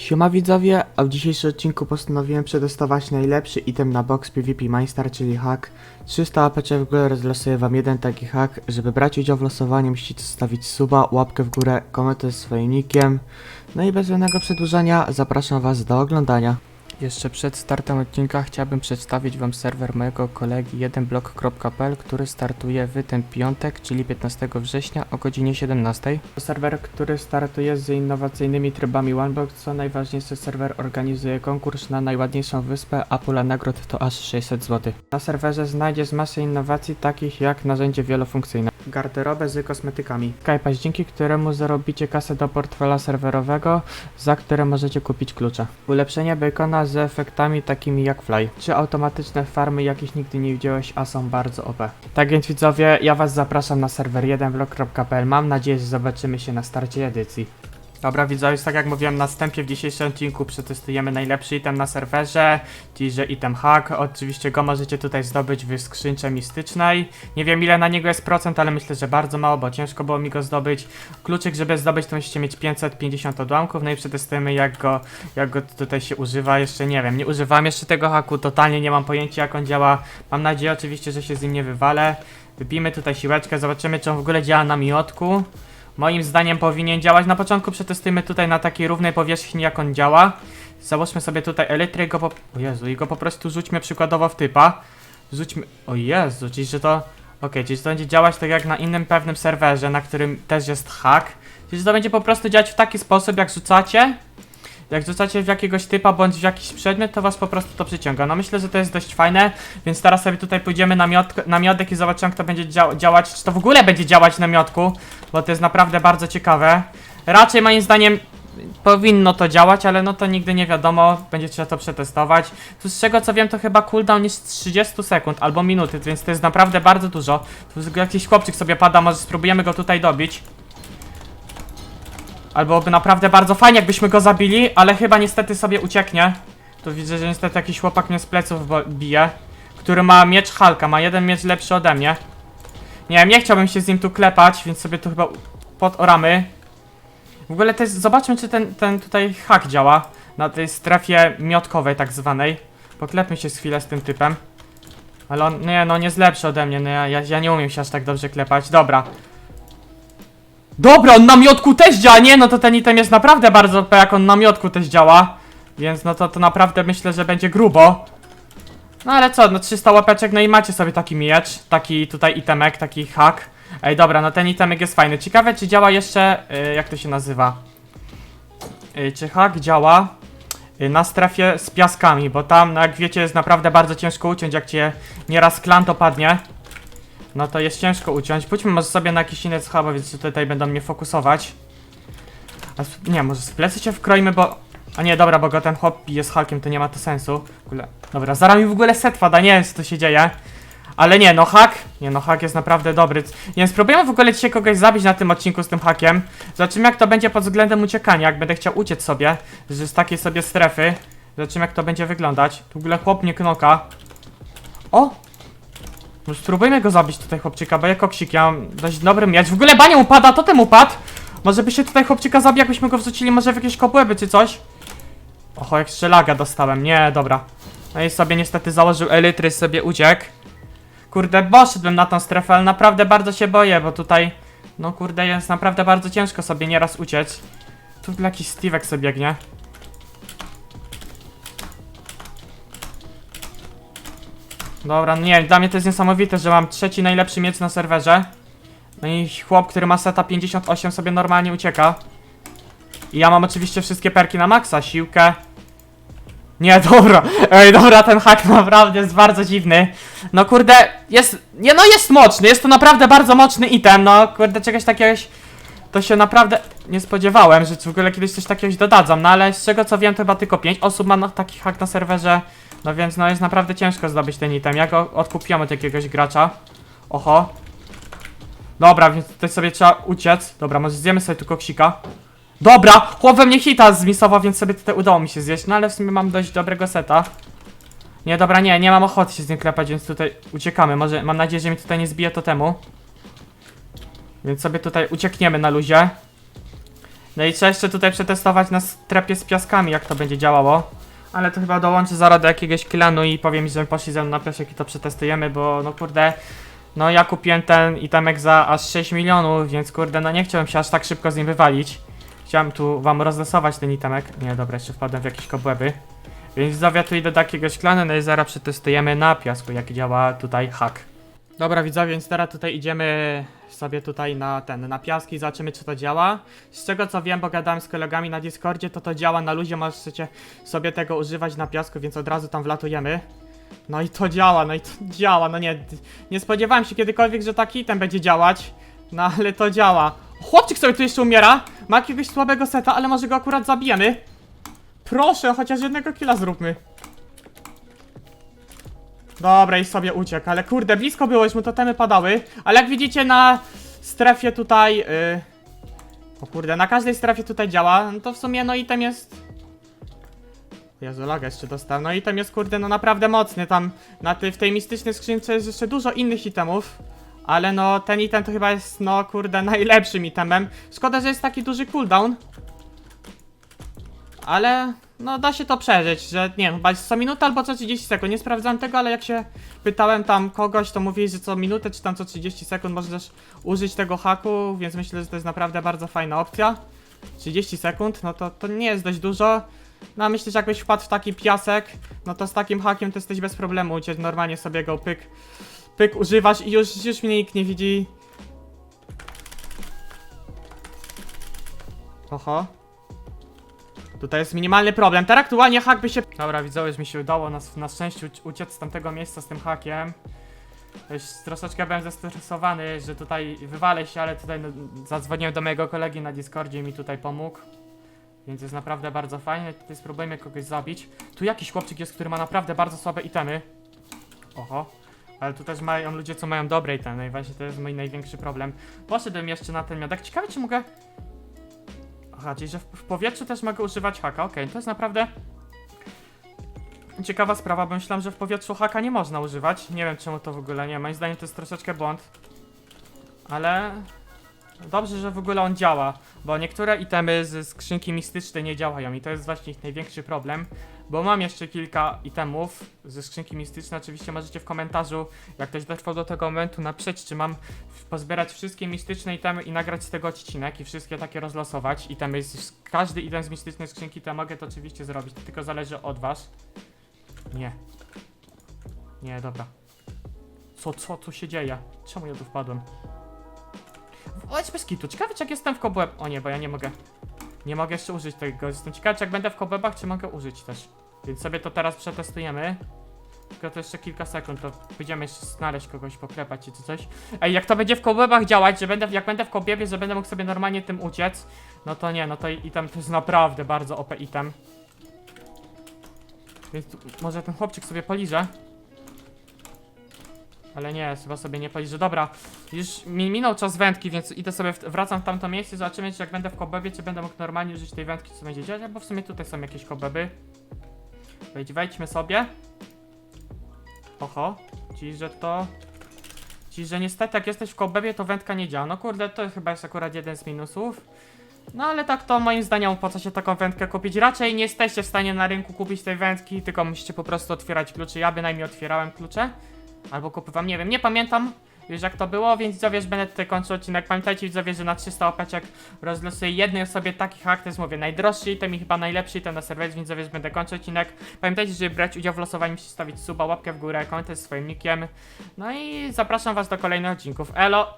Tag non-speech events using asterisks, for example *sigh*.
Siema widzowie, a w dzisiejszym odcinku postanowiłem przetestować najlepszy item na box PvP Mindstar, czyli hack. 300 APC w górę rozlosuję wam jeden taki hack. Żeby brać udział w losowaniu musicie zostawić suba, łapkę w górę, komentarz swoim nickiem. No i bez żadnego przedłużania zapraszam was do oglądania. Jeszcze przed startem odcinka chciałbym przedstawić Wam serwer mojego kolegi 1blok.pl, który startuje w ten piątek, czyli 15 września o godzinie 17. To serwer, który startuje z innowacyjnymi trybami OneBlock, co najważniejsze serwer organizuje konkurs na najładniejszą wyspę, a pula nagród to aż 600 zł. Na serwerze znajdziesz masę innowacji takich jak narzędzie wielofunkcyjne, garderobę z kosmetykami, Skype'a, dzięki któremu zarobicie kasę do portfela serwerowego, za które możecie kupić klucze. Ulepszenie bacona z efektami takimi jak fly, czy automatyczne farmy jakich nigdy nie widziałeś, a są bardzo OP. Tak więc widzowie, ja was zapraszam na serwer 1vlog.pl. Mam nadzieję, że zobaczymy się na starcie edycji. Dobra widzowie, tak jak mówiłem na wstępie w dzisiejszym odcinku przetestujemy najlepszy item na serwerze, czyli że item hack. Oczywiście go możecie tutaj zdobyć w skrzynce mistycznej. Nie wiem ile na niego jest procent, ale myślę, że bardzo mało, bo ciężko było mi go zdobyć. Kluczyk, żeby zdobyć to musicie mieć 550 odłamków, no i przetestujemy jak go, jak go tutaj się używa. Jeszcze nie wiem, nie używam jeszcze tego haku, totalnie nie mam pojęcia jak on działa. Mam nadzieję oczywiście, że się z nim nie wywalę. Wypijmy tutaj siłeczkę, zobaczymy czy on w ogóle działa na miotku. Moim zdaniem powinien działać. Na początku przetestujmy tutaj na takiej równej powierzchni, jak on działa. Załóżmy sobie tutaj elektryk, go po... O Jezu, i go po prostu rzućmy przykładowo w typa. Rzućmy... O Jezu, czyli że to... Okej, czyli że to będzie działać tak jak na innym pewnym serwerze, na którym też jest hack. Czyli że to będzie po prostu działać w taki sposób, jak rzucacie. Jak rzucacie w jakiegoś typa bądź w jakiś przedmiot, to was po prostu to przyciąga. No myślę, że to jest dość fajne, więc teraz sobie tutaj pójdziemy na, miot, na miodek i zobaczymy, jak to będzie dzia działać, czy to w ogóle będzie działać na miotku, bo to jest naprawdę bardzo ciekawe. Raczej moim zdaniem powinno to działać, ale no to nigdy nie wiadomo, będzie trzeba to przetestować. Tu z czego co wiem, to chyba cooldown jest 30 sekund albo minuty, więc to jest naprawdę bardzo dużo. Tu jakiś chłopczyk sobie pada, może spróbujemy go tutaj dobić. Albo naprawdę bardzo fajnie, jakbyśmy go zabili, ale chyba niestety sobie ucieknie. Tu widzę, że niestety jakiś chłopak mnie z pleców bije, który ma miecz Halka, ma jeden miecz lepszy ode mnie. Nie wiem, nie chciałbym się z nim tu klepać, więc sobie tu chyba podoramy. W ogóle też zobaczmy, czy ten, ten tutaj hak działa na tej strefie miotkowej tak zwanej. Poklepmy się z chwilę z tym typem. Ale on, nie, no nie jest lepszy ode mnie, no ja, ja, ja nie umiem się aż tak dobrze klepać. Dobra, Dobra, on na miotku też działa, nie? No to ten item jest naprawdę bardzo OP, jak on na miotku też działa. Więc no to, to naprawdę myślę, że będzie grubo. No ale co, no 300 łapeczek, no i macie sobie taki miecz, taki tutaj itemek, taki hack. Ej, dobra, no ten itemek jest fajny. Ciekawe, czy działa jeszcze, y, jak to się nazywa? Y, czy hack działa y, na strefie z piaskami, bo tam, no jak wiecie, jest naprawdę bardzo ciężko uciąć, jak cię nieraz klan to padnie. No to jest ciężko uciąć. Pójdźmy może sobie na jakiś inny schab, więc tutaj będą mnie fokusować. A nie, może z plecy się wkroimy, bo... A nie, dobra, bo go ten chłop jest hakiem, to nie ma to sensu. W ogóle... Dobra, zaraz mi w ogóle set pada, nie wiem co to się dzieje. Ale nie, no hak, nie no hak jest naprawdę dobry. Nie wiem, spróbujemy w ogóle dzisiaj kogoś zabić na tym odcinku z tym hakiem. Zobaczymy jak to będzie pod względem uciekania, jak będę chciał uciec sobie, z takiej sobie strefy. Zobaczymy jak to będzie wyglądać. Tu w ogóle chłop mnie knoka. O! No spróbujmy go zabić tutaj chłopczyka, bo ja koksik, ja mam dość dobry miecz. W ogóle bania upada, to ten upadł. Może by się tutaj chłopczyka zabił, jakbyśmy go wrzucili może w jakieś kobłęby czy coś. Oho, jak strzelaga dostałem, nie, dobra. No i sobie niestety założył elitry, sobie uciekł. Kurde, poszedłem na tą strefę, ale naprawdę bardzo się boję, bo tutaj... No kurde, jest naprawdę bardzo ciężko sobie nieraz uciec. Tu jakiś Steve'ek sobie biegnie. Dobra, no nie, dla mnie to jest niesamowite, że mam trzeci najlepszy miecz na serwerze. No i chłop, który ma seta 58 sobie normalnie ucieka. I ja mam oczywiście wszystkie perki na maksa, siłkę. Nie, *laughs* dobra, ej, dobra, ten hack naprawdę jest bardzo dziwny. No kurde, jest, nie no jest mocny, jest to naprawdę bardzo mocny item, no kurde, czegoś takiego to się naprawdę nie spodziewałem, że w ogóle kiedyś coś takiego dodadzą, no ale z czego co wiem, to chyba tylko 5 osób ma taki hack na serwerze, no więc no jest naprawdę ciężko zdobyć ten item. Ja go odkupiłem od jakiegoś gracza. Oho. Dobra, więc tutaj sobie trzeba uciec. Dobra, może zjemy sobie tu koksika. Dobra, chłop mnie hita zmisował, więc sobie tutaj udało mi się zjeść, no ale w sumie mam dość dobrego seta. Nie, dobra, nie, nie mam ochoty się z nim klepać, więc tutaj uciekamy. Może, mam nadzieję, że mi tutaj nie zbije to temu. Więc sobie tutaj uciekniemy na luzie. No i trzeba jeszcze tutaj przetestować na strefie z piaskami, jak to będzie działało. Ale to chyba dołączę zaraz do jakiegoś klanu i powiem, że poszli ze mną na piasek i to przetestujemy, bo no kurde, no ja kupiłem ten itemek za aż 6 milionów, więc kurde, no nie chciałem się aż tak szybko z nim wywalić. Chciałem tu wam rozlosować ten itemek. Nie, dobra, jeszcze wpadłem w jakieś kobłęby. Więc widzowie, tu idę do jakiegoś klanu, no i zaraz przetestujemy na piasku, jak działa tutaj hack. Dobra widzowie, więc teraz tutaj idziemy sobie tutaj na ten, na piaski, zobaczymy czy to działa. Z czego co wiem, bo gadałem z kolegami na Discordzie, to to działa na luzie, możecie sobie tego używać na piasku, więc od razu tam wlatujemy. No i to działa, no i to działa, no nie, nie spodziewałem się kiedykolwiek, że taki item będzie działać. No ale to działa. Chłopczyk sobie tu jeszcze umiera, ma jakiegoś słabego seta, ale może go akurat zabijemy. Proszę, chociaż jednego killa zróbmy. Dobra, i sobie uciekł, ale kurde, blisko już mu totemy padały. Ale jak widzicie na strefie tutaj... Yy... O kurde, na każdej strefie tutaj działa, no to w sumie no item jest... Jezu, laga jeszcze dostał. No item jest kurde, no naprawdę mocny, tam na ty, w tej mistycznej skrzynce jest jeszcze dużo innych itemów. Ale no, ten item to chyba jest, no kurde, *laughs* najlepszym itemem. Szkoda, że jest taki duży cooldown. Ale no da się to przeżyć, że nie wiem, chyba co minutę albo co 30 sekund. Nie sprawdzałem tego, ale jak się pytałem tam kogoś, to mówili, że co minutę czy tam co 30 sekund możesz użyć tego haku, więc myślę, że to jest naprawdę bardzo fajna opcja. 30 sekund, no to, to nie jest dość dużo. No a myślę, że jakbyś wpadł w taki piasek, no to z takim hakiem to jesteś bez problemu uciec. Normalnie sobie go pyk, pyk używasz i już, już mnie nikt nie widzi. Oho. Tutaj jest minimalny problem. Teraz aktualnie hak by się... Dobra, widzowie, mi się udało na, na szczęście uci- uciec z tamtego miejsca z tym hakiem. Już troszeczkę byłem zestresowany, że tutaj wywalę się, ale tutaj no, zadzwoniłem do mojego kolegi na Discordzie i mi tutaj pomógł. Więc jest naprawdę bardzo fajnie. Tutaj spróbujmy kogoś zabić. Tu jakiś chłopczyk jest, który ma naprawdę bardzo słabe itemy. Oho. Ale tu też mają ludzie, co mają dobre itemy i właśnie to jest mój największy problem. Poszedłem jeszcze na ten miodek. Ciekawe, czy mogę... Aha, że w, w powietrzu też mogę używać haka. Okej, to jest naprawdę ciekawa sprawa, bo myślałem, że w powietrzu haka nie można używać. Nie wiem czemu to w ogóle nie. Moim zdaniem to jest troszeczkę błąd. Ale dobrze, że w ogóle on działa, bo niektóre itemy z skrzynki mistycznej nie działają i to jest właśnie ich największy problem. Bo mam jeszcze kilka itemów ze skrzynki mistycznej. Oczywiście możecie w komentarzu, jak ktoś dotrwał do tego momentu, napisać, czy mam pozbierać wszystkie mistyczne itemy i nagrać z tego odcinek i wszystkie takie rozlosować. Itemy, z, każdy item z mistycznej skrzynki to mogę to oczywiście zrobić, to tylko zależy od was. Nie. Nie, dobra. Co, co tu się dzieje? Czemu ja tu wpadłem? Chodź bez kitu. Ciekawe, czy jak jestem w kobłeb... O nie, bo ja nie mogę. Nie mogę jeszcze użyć tego. Jestem ciekawy, czy jak będę w kobłebach, czy mogę użyć też. Więc sobie to teraz przetestujemy. Tylko to jeszcze kilka sekund, to będziemy jeszcze znaleźć kogoś, poklepać czy coś. Ej, jak to będzie w kobłebach działać, że będę, jak będę w kobłebie, że będę mógł sobie normalnie tym uciec, no to nie, no to item to jest naprawdę bardzo OP item. Więc tu, może ten chłopczyk sobie poliże. Ale nie, chyba sobie nie poliże. Dobra, już mi minął czas wędki, więc idę sobie, w, wracam w tamto miejsce, zobaczymy, czy jak będę w kobebie, czy będę mógł normalnie użyć tej wędki, co będzie działać, bo w sumie tutaj są jakieś kobeby. Wejdź, wejdźmy sobie. Oho, czyli że to... Czyli że niestety jak jesteś w kobebie, to wędka nie działa. No kurde, to chyba jest akurat jeden z minusów. No ale tak to moim zdaniem co się taką wędkę kupić? Raczej nie jesteście w stanie na rynku kupić tej wędki, tylko musicie po prostu otwierać klucze. Ja bynajmniej otwierałem klucze. Albo kupywam, nie wiem, nie pamiętam już jak to było, więc widzowie, że będę tutaj kończył odcinek. Pamiętajcie widzowie, że na 300 opeczek rozlosuję jednej osobie taki hak, to jest mówię najdroższy item i chyba najlepszy item na serwerze, więc widzowie, że będę kończył odcinek. Pamiętajcie, żeby brać udział w losowaniu, musicie stawić suba, łapkę w górę, komentarz swoim nickiem. No i zapraszam was do kolejnych odcinków. Elo!